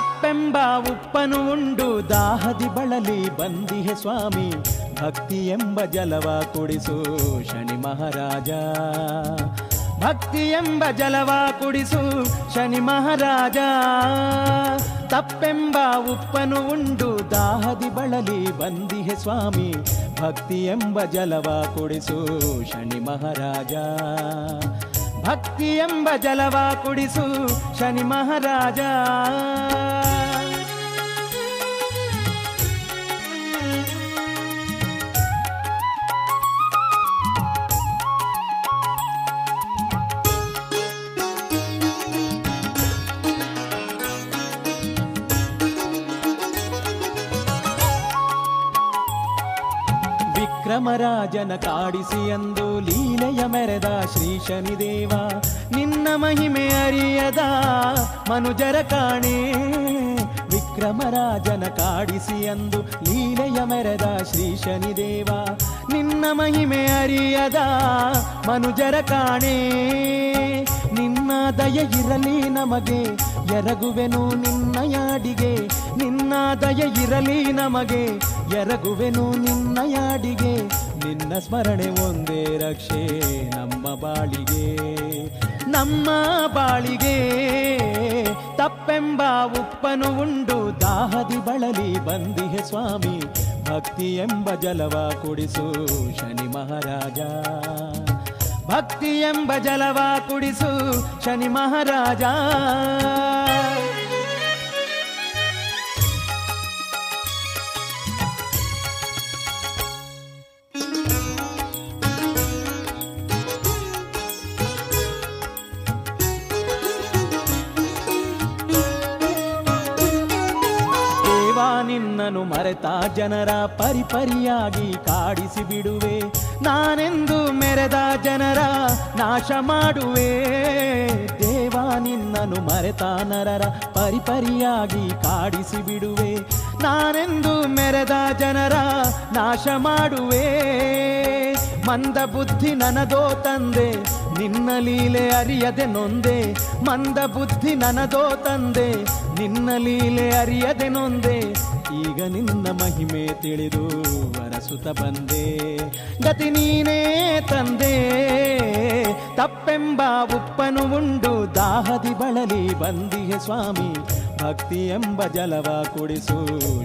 ತಪ್ಪೆಂಬ ಉಪ್ಪನು ಉಂಡು. ದಾಹದಿ ಬಳಲಿ ಬಂದಿಹೆ ಸ್ವಾಮಿ. ಭಕ್ತಿ ಎಂಬ ಜಲವ ಕುಡಿಸು ಶನಿ ಮಹಾರಾಜ. ಭಕ್ತಿ ಎಂಬ ಜಲವ ಕುಡಿಸು ಶನಿ ಮಹಾರಾಜ. ತಪ್ಪೆಂಬ ಉಪ್ಪನು ಉಂಡು. ದಾಹದಿ ಬಳಲಿ ಬಂದಿಹೆ ಸ್ವಾಮಿ. ಭಕ್ತಿ ಎಂಬ ಜಲವ ಕುಡಿಸು ಶನಿ ಮಹಾರಾಜ. ಭಕ್ತಿ ಎಂಬ ಜಲವ ಕುಡಿಸು ಶನಿ ಮಹಾರಾಜ. ವಿಕ್ರಮರಾಜನ ಕಾಡಿಸಿ ಎಂದು ಲೀಲೆಯ ಮೆರೆದ ಶ್ರೀ ಶನಿದೇವ. ನಿನ್ನ ಮಹಿಮೆ ಅರಿಯದ ಮನುಜರ ಕಾಣೆ. ವಿಕ್ರಮರಾಜನ ಕಾಡಿಸಿ ಎಂದು ಲೀಲೆಯ ಮೆರೆದ ಶ್ರೀ ಶನಿದೇವ. ನಿನ್ನ ಮಹಿಮೆ ಅರಿಯದ ಮನುಜರ ಕಾಣೆ. ನಿನ್ನ ದಯ ಇರಲಿ ನಮಗೆ, ಎರಗುವೆನು ನಿನ್ನ ಯಾಡಿಗೆ. ನಿನ್ನ ದಯ ಇರಲಿ ನಮಗೆ, ಎರಗುವೆನು ನಿನ್ನ ಯಾಡಿಗೆ, ನಿನ್ನ ಸ್ಮರಣೆ ಒಂದೇ ರಕ್ಷೆ ನಮ್ಮ ಬಾಳಿಗೆ. ನಮ್ಮ ಬಾಳಿಗೆ ತಪ್ಪೆಂಬ ಉಪ್ಪನು ಉಂಡು, ದಾಹದಿ ಬಳಲಿ ಬಂದಿಹೆ ಸ್ವಾಮಿ, ಭಕ್ತಿ ಎಂಬ ಜಲವ ಕುಡಿಸು ಶನಿ ಮಹಾರಾಜ. ಭಕ್ತಿ ಎಂಬ ಜಲವ ಕುಡಿಸು ಶನಿ ಮಹಾರಾಜ. ನಿನ್ನನು ಮರೆತ ಜನರ ಪರಿಪರಿಯಾಗಿ ಕಾಡಿಸಿ ಬಿಡುವೆ. ನಾನೆಂದು ಮೆರೆದ ಜನರ ನಾಶ ಮಾಡುವೆ. ದೇವ ನಿನ್ನನು ಮರೆತ ನರರ ಪರಿಪರಿಯಾಗಿ ಕಾಡಿಸಿ ಬಿಡುವೆ. ನಾನೆಂದು ಮೆರೆದ ಜನರ ನಾಶ ಮಾಡುವೆ. ಮಂದ ಬುದ್ಧಿ ನನದೋ ತಂದೆ ನಿನ್ನ ಲೀಲೆ ಅರಿಯದೆ ನೊಂದೆ, ಮಂದ ಬುದ್ಧಿ ನನದೋ ತಂದೆ. ನಿನ್ನ ಲೀಲೆ ಅರಿಯದೆ ನೊಂದೆ, ಈಗ ನಿನ್ನ ಮಹಿಮೆ ತಿಳಿದು ವರಸುತ ಬಂದೆ. ಗತಿ ನೀನೇ ತಂದೆ, ತಪ್ಪೆಂಬ ಉಪ್ಪನು ಉಂಡು ದಾಹದಿ ಬಳಲಿ ಬಂದಿಹೆ ಸ್ವಾಮಿ. ಭಕ್ತಿ ಎಂಬ ಜಲವ ಕುಡಿಸು